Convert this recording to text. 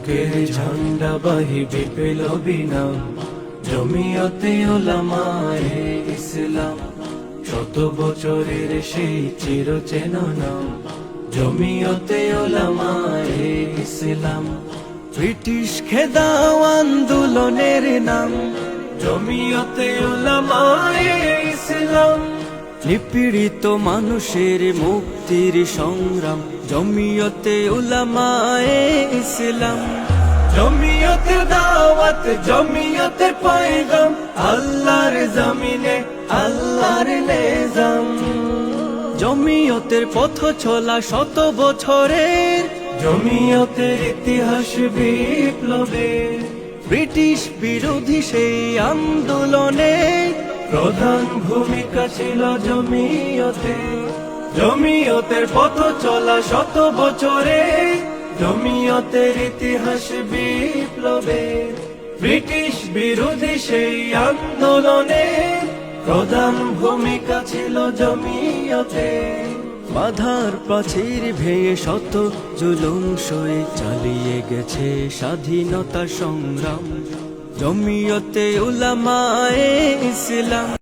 বুকের ঝান্ডা বাহি বিপ্লবী নাম জমিয়তে ওলামায়ে ইসলাম, শত বছরের সেই চিরচেন নাম জমিয়তে ওলামায়ে ইসলাম, ব্রিটিশ খেদাও আন্দোলনের নাম। জমিয়তে ওলামায়ে ইসলাম। নিপীড়িত মানুষের মুক্তির সংগ্রাম জমিয়তে উলামায়ে ইসলাম। জমিয়তের দাওয়াত জমিয়তের পয়গাম আল্লাহর জমিনে আল্লাহর নেজাম। জমিয়তের পথ চলা শত বছরের জমিয়তের ইতিহাস বিপ্লবের। ব্রিটিশ বিরোধী সেই আন্দোলনে প্রধান ভূমিকা ছিল জমিয়তে। জমিয়তের পথ চলা শত বছরে। জমিয়তের ইতিহাস বিপ্লবে। ব্রিটিশ বিরোধী সেই আন্দোলনে প্রধান ভূমিকা ছিল জমিয়তে। বাধার প্রাচীর ভেঙে শত জুলুম সয়ে চালিয়ে গেছে স্বাধীনতা সংগ্রাম। জমিয়তে উলামায়ে ইসলাম।